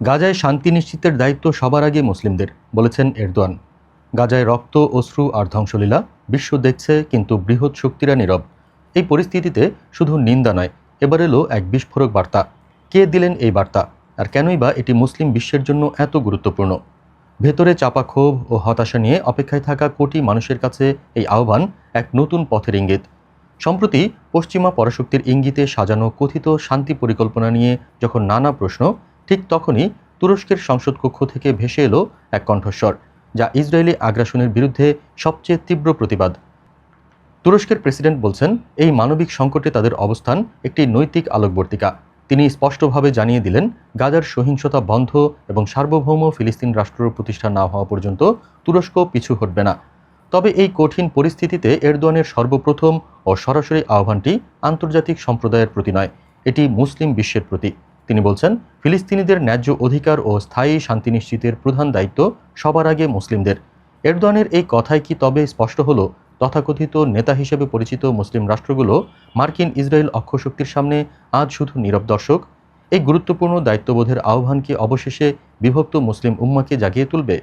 গাজায় শান্তি নিশ্চিতের দায়িত্ব সবার আগে মুসলিমদের, বলেছেন এরদোয়ান। গাজায় রক্ত, অশ্রু আর ধ্বংসলীলা বিশ্ব দেখছে কিন্তু বৃহৎ শক্তিরা নীরব। এই পরিস্থিতিতে শুধু নিন্দা নয়, এবার এলো এক বিস্ফোরক বার্তা। কে দিলেন এই বার্তা? আর কেনই বা এটি মুসলিম বিশ্বের জন্য এত গুরুত্বপূর্ণ? ভেতরে চাপা ক্ষোভ ও হতাশা নিয়ে অপেক্ষায় থাকা কোটি মানুষের কাছে এই আহ্বান এক নতুন পথের ইঙ্গিত। সম্প্রতি পশ্চিমা পরাশক্তির ইঙ্গিতে সাজানো কথিত শান্তি পরিকল্পনা নিয়ে যখন নানা প্রশ্ন ঠিক তখনই তুরস্কের সংসদ কক্ষ থেকে ভেসে এলো এক কণ্ঠস্বর, যা ইসরায়েলি আগ্রাসনের বিরুদ্ধে সবচেয়ে তীব্র প্রতিবাদ। তুরস্কের প্রেসিডেন্ট বলছেন, এই মানবিক সংকটে তাদের অবস্থান একটি নৈতিক আলোকবর্তিকা। তিনি স্পষ্টভাবে জানিয়ে দিলেন, গাজার সহিংসতা বন্ধ এবং সার্বভৌম ফিলিস্তিন রাষ্ট্র প্রতিষ্ঠা না হওয়া পর্যন্ত তুরস্ক পিছু হটবে না। তবে এই কঠিন পরিস্থিতিতে এরদোয়ানের সর্বপ্রথম ও সরাসরি আহ্বানটি আন্তর্জাতিক সম্প্রদায়ের প্রতি নয়, এটি মুসলিম বিশ্বের প্রতি। তিনি বলছেন, ফিলিস্তিনিদের ন্যায্য অধিকার ও স্থায়ী শান্তি নিশ্চিতের প্রধান দায়িত্ব সবার আগে মুসলিমদের। এরদোয়ানের এই কথাই কি তবে স্পষ্ট হলো? তথাকথিত নেতা হিসেবে পরিচিত মুসলিম রাষ্ট্রগুলো মার্কিন ইসরায়েল অক্ষশক্তির সামনে আজ শুধু নীরব দর্শক। এই গুরুত্বপূর্ণ দায়িত্ববোধের আহ্বানকে অবশেষে বিভক্ত মুসলিম উম্মাকে জাগিয়ে তুলবে।